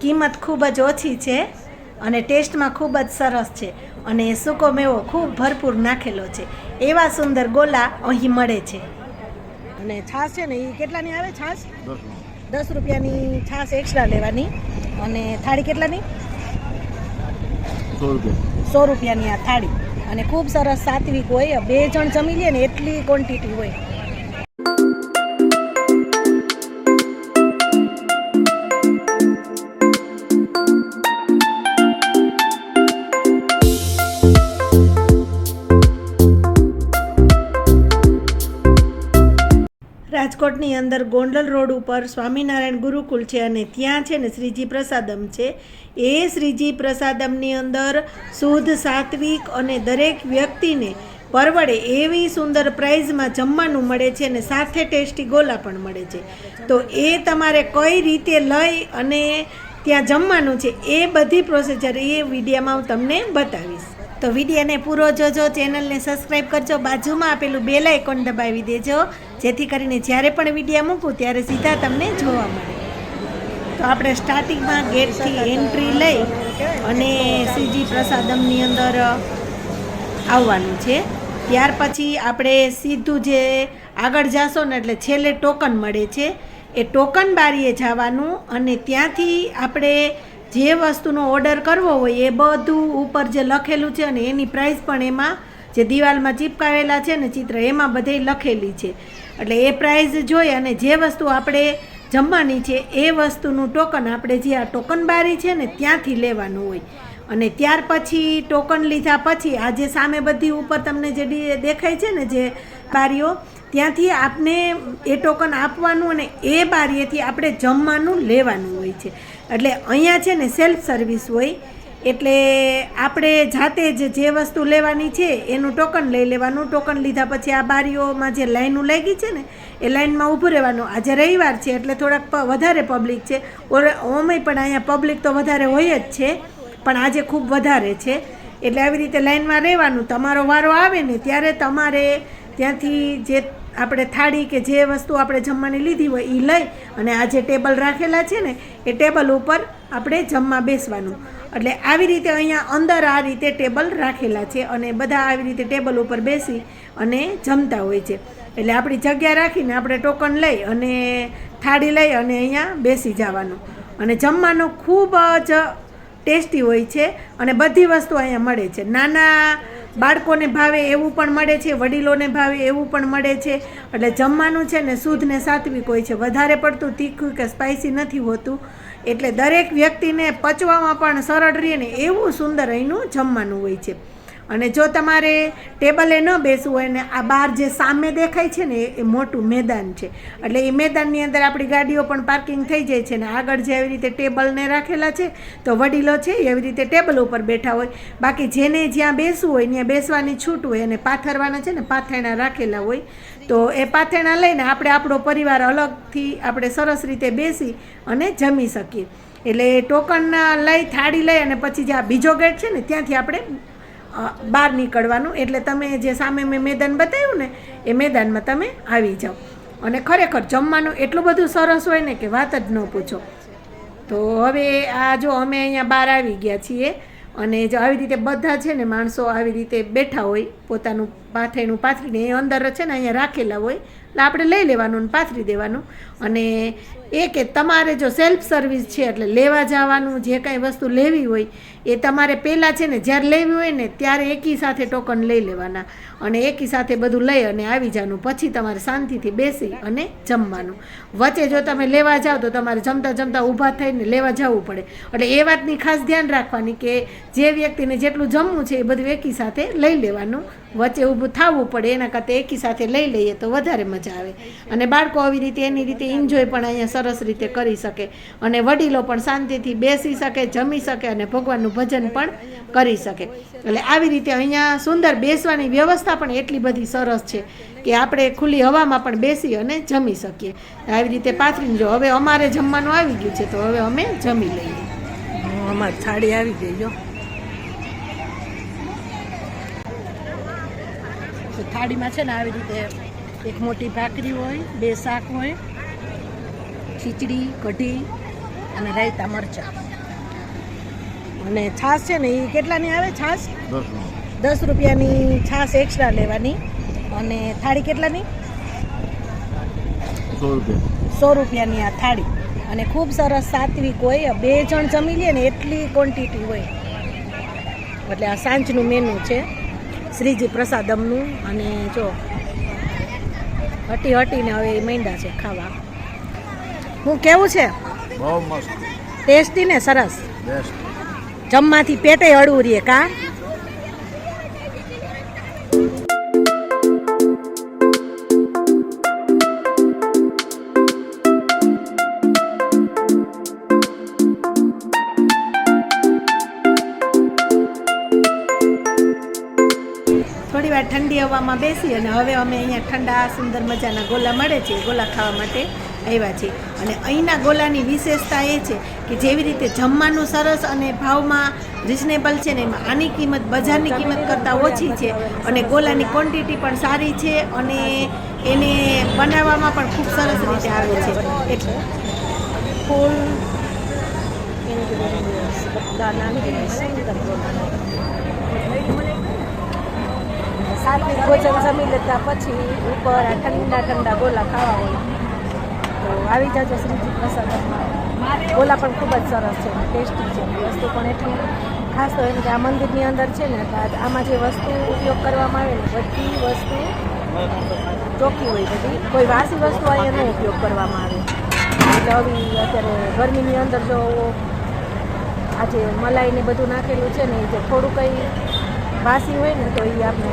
કિંમત ખૂબ જ ઓછી છે અને ટેસ્ટમાં ખૂબ જ સરસ છે અને સૂકો મેવો ખૂબ ભરપૂર નાખેલો છે. એવા સુંદર ગોલા અહીં મળે છે. અને છાશ છે ને એ કેટલાની આવે છાશ? દસ રૂપિયાની છાશ એક્સ્ટ્રા લેવાની. અને થાળી કેટલાની? સો સો રૂપિયાની આ થાળી. અને ખૂબ સરસ સાત્વિક હોય બે જણ જમી લે ને એટલી ક્વોન્ટિટી હોય. રાજકોટની અંદર ગોંડલ રોડ ઉપર સ્વામિનારાયણ ગુરુકુલ છે અને ત્યાં છે ને શ્રીજી પ્રસાદમ છે. એ શ્રીજી પ્રસાદમની અંદર શુદ્ધ સાત્વિક અને દરેક વ્યક્તિને પરવડે એવી સુંદર પ્રાઇઝમાં જમવાનું મળે છે અને સાથે ટેસ્ટી ગોલા પણ મળે છે. તો એ તમારે કઈ રીતે લઈ અને ત્યાં જમવાનું છે એ બધી પ્રોસીજર એ વિડીયામાં હું તમને બતાવીશ. તો વિડીયોને પૂરો જોજો, ચેનલને સબસ્ક્રાઈબ કરજો, બાજુમાં આપેલું બેલ આઇકોન દબાવી દેજો, જેથી કરીને જ્યારે પણ વીડિયો મૂકું ત્યારે સીધા તમને જોવા મળે. તો આપણે સ્ટાર્ટિંગમાં ગેટથી એન્ટ્રી લઈ અને શ્રીજી પ્રસાદમની અંદર આવવાનું છે. ત્યાર પછી આપણે સીધું જે આગળ જાશો ને એટલે છેલ્લે ટોકન મળે છે. એ ટોકન બારીએ જવાનું અને ત્યાંથી આપણે જે વસ્તુનો ઓર્ડર કરવો હોય એ બધું ઉપર જે લખેલું છે અને એની પ્રાઇસ પણ એમાં જે દિવાલમાં ચીપકાવેલા છે ને ચિત્ર એમાં બધે લખેલી છે. એટલે એ પ્રાઇસ જોઈ અને જે વસ્તુ આપણે જમવાની છે એ વસ્તુનું ટોકન આપણે જે આ ટોકન બારી છે ને ત્યાંથી લેવાનું હોય. અને ત્યાર પછી ટોકન લીધા પછી આ જે સામે બધી ઉપર તમને જે દેખાય છે ને જે બારીઓ, ત્યાંથી આપને એ ટોકન આપવાનું અને એ બારીએથી આપણે જમવાનું લેવાનું હોય છે. એટલે અહીંયા છે ને સેલ્ફ સર્વિસ હોય, એટલે આપણે જાતે જ જે વસ્તુ લેવાની છે, એનું ટોકન લઈ લેવાનું. ટોકન લીધા પછી આ બારીઓમાં જે લાઈનો લાગી છે ને, એ લાઈનમાં ઊભું રહેવાનું. આજે રવિવાર છે, એટલે થોડાક વધારે પબ્લિક છે. ઓમય પણ અહીંયા પબ્લિક તો વધારે હોય જ છે, પણ આજે ખૂબ વધારે છે. એટલે આવી રીતે લાઈનમાં રહેવાનું. તમારો વારો આવે ને, ત્યારે તમારે ત્યાંથી જે આપણે થાળી કે જે વસ્તુ આપણે જમવાની લીધી હોય એ લઈ અને આ જે ટેબલ રાખેલા છે ને, એ ટેબલ ઉપર આપણે જમવા બેસવાનું. એટલે આવી રીતે અહીંયા અંદર આ રીતે ટેબલ રાખેલા છે અને બધા આવી રીતે ટેબલ ઉપર બેસી અને જમતા હોય છે. એટલે આપણી જગ્યા રાખીને આપણે ટોકન લઈ અને થાળી લઈ અને અહીંયા બેસી જવાનું. અને જમવાનું ખૂબ જ ટેસ્ટી હોય છે અને બધી વસ્તુ અહીંયા મળે છે. નાના બાળકોને ભાવે એવું પણ મળે છે, વડીલોને ભાવે એવું પણ મળે છે. એટલે જમવાનું છે ને શુદ્ધ ને સાત્વિક હોય છે. વધારે પડતું તીખું કે સ્પાઇસી નથી હોતું. એટલે દરેક વ્યક્તિને પચવામાં પણ સરળ રહે ને એવું સુંદર અહીંનું જમવાનું હોય છે. અને જો તમારે ટેબલે ન બેસવું હોય ને આ બહાર જે સામે દેખાય છે ને એ મોટું મેદાન છે. એટલે એ મેદાનની અંદર આપણી ગાડીઓ પણ પાર્કિંગ થઈ જાય છે ને આગળ જે આવી રીતે ટેબલને રાખેલા છે, તો વડીલો છે એવી રીતે ટેબલ ઉપર બેઠા હોય. બાકી જેને જ્યાં બેસવું હોય, ત્યાં બેસવાની છૂટ હોય અને પાથરવાના છે ને પાથરણા રાખેલા હોય, તો એ પાથરણા લઈને આપણે આપણો પરિવાર અલગથી આપણે સરસ રીતે બેસી અને જમી શકીએ. એટલે ટોકન લઈ થાળી લઈ અને પછી જે આ બીજો ગેટ છે ને, ત્યાંથી આપણે બહાર નીકળવાનું. એટલે તમે જે સામે મેં મેદાન બતાવ્યું ને, એ મેદાનમાં તમે આવી જાઓ. અને ખરેખર જમવાનું એટલું બધું સરસ હોય ને કે વાત જ ન પૂછો. તો હવે આ જો અમે અહીંયા બહાર આવી ગયા છીએ અને જો આવી રીતે બધા છે ને માણસો આવી રીતે બેઠા હોય પોતાનું પાથરીનું પાથરીને એ અંદર છે ને અહીંયા રાખેલા હોય, એટલે આપણે લઈ લેવાનું ને પાથરી દેવાનું. અને એ કે તમારે જો સેલ્ફ સર્વિસ છે એટલે લેવા જવાનું, જે કાંઈ વસ્તુ લેવી હોય, એ તમારે પહેલાં છે ને જ્યારે લેવી હોય ને ત્યારે એકી સાથે ટોકન લઈ લેવાના. અને એકી સાથે બધું લઈ અને આવી જવાનું પછી તમારે શાંતિથી બેસી અને જમવાનું. વચ્ચે જો તમે લેવા જાઓ તો તમારે જમતા જમતા ઊભા થઈને લેવા જવું પડે. એટલે એ વાતની ખાસ ધ્યાન રાખવાની કે જે વ્યક્તિને જેટલું જમવું છે એ બધું એકી સાથે લઈ લેવાનું. વચ્ચે ઊભું થવું પડે, એના કરતાં એકી સાથે લઈ લઈએ તો વધારે મજા આવે. અને બાળકો આવી રીતે એની રીતે એન્જોય પણ અહીંયા સરસ રીતે કરી શકે. અને વડીલો પણ શાંતિથી બેસી શકે, જમી શકે અને ભગવાનનું ભજન પણ કરી શકે. એટલે આવી રીતે અહીંયા સુંદર બેસવાની વ્યવસ્થા પણ એટલી બધી સરસ છે કે આપણે ખુલ્લી હવામાં પણ બેસી અને જમી શકીએ. આવી રીતે પાથરીને જો હવે અમારે જમવાનું આવી ગયું છે, તો હવે અમે જમી લઈએ. અમારી થાળી આવી ગઈ, જો. થાળીમાં છે ને આવી રીતે એક મોટી ભાખરી હોય બે શાક હોય ખીચડી કઢી અને રાયતા મરચાં. અને છાશ છે ને એ કેટલાની આવે છાશ? દસ રૂપિયાની છાશ એક્સ્ટ્રા લેવાની. અને થાળી કેટલાની? સો રૂપિયાની આ થાળી. અને ખૂબ સરસ સાત્વિક હોય બે જણ જમી લે ને એટલી ક્વોન્ટિટી હોય. એટલે આ સાંજનું મેનુ છે. શ્રીજી પ્રસાદમનું અને જો હટી હટીને હવે એ માંડ્યા છે ખાવા. હું કેવું છે? બહુ મસ્ત. ટેસ્ટી ને સરસ? જમવાથી પેટે અડવું રે કા? થોડી ઠંડી હવામાં બેસી અને હવે અમે અહીંયા ઠંડા, સુંદર મજાના ગોલા મળે છે ગોલા ખાવા માટે આવ્યા છીએ. અને અહીંના ગોલાની વિશેષતા એ છે કે જેવી રીતે જમવાનું સરસ અને ભાવમાં રિઝનેબલ છે ને એમાં આની કિંમત, બજારની કિંમત કરતાં ઓછી છે અને ગોલાની ક્વોન્ટિટી પણ સારી છે અને એને બનાવવામાં પણ ખૂબ સરસ રીતે આવે છે. ingredients બધા નાખીને સુંદર ગોલા સાત્વિક ભોજન જમી લેતા પછી ઉપર આ ઠંડા ઠંડા ગોલા ખાવા હોય. તો આવી જાજો શ્રીજી પ્રસાદ. ગોલા પણ ખૂબ જ સરસ છે, ટેસ્ટી છે. વસ્તુ પણ એટલી ખાસ તો એમ કે આ મંદિરની અંદર છે ને આમાં જે વસ્તુ ઉપયોગ કરવામાં આવે ને, બધી વસ્તુ ચોખ્ખી હોય બધી. કોઈ વાસી વસ્તુ હોય એનો ઉપયોગ કરવામાં આવે. એટલે હવે અત્યારે ગરમીની અંદર જો આજે મલાઈને બધું નાખેલું છે ને, એ જો થોડું કંઈ વાસી હોય ને, તો એ આપણે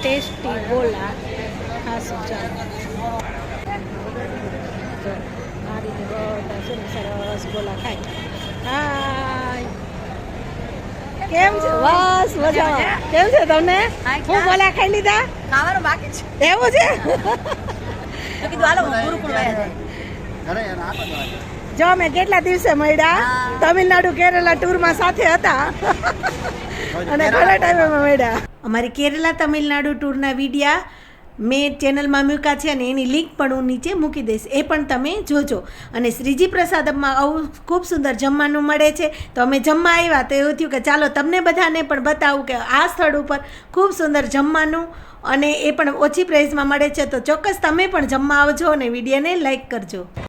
ટેસ્ટી ગોલા. ખાસ ચાલો? જો, આ રીતે બધા છે ને સરસ ગોલા ખાય. હાય. કેમ છે? બસ મજામાં. કેમ છે તમને? હું ગોલા ખાઈ લીધા? ખાવાનું બાકી છે. એવું છે? તો કીધું હાલો ગુરુકુળ વયા જાય ઘરે યાર આ બધું આવે. જો અમે કેટલા દિવસે મળ્યા? તમિલનાડુ કેરલા ટૂરમાં સાથે હતા. અને ઘણા ટાઈમે મળ્યા. અમારી કેરલા તમિલનાડુ ટૂરના વિડીયા મેં ચેનલમાં મૂક્યા છે અને એની લિંક પણ હું નીચે મૂકી દઈશ. એ પણ તમે જોજો. અને શ્રીજી પ્રસાદમમાં આવું ખૂબ સુંદર જમવાનું મળે છે. તો અમે જમવા આવ્યા તો એવું થયું કે ચાલો તમને બધાને પણ બતાવું કે આ સ્થળ ઉપર ખૂબ સુંદર જમવાનું અને એ પણ ઓછી પ્રાઇસમાં મળે છે. તો ચોક્કસ તમે પણ જમવા આવજો અને વિડીયોને લાઈક કરજો.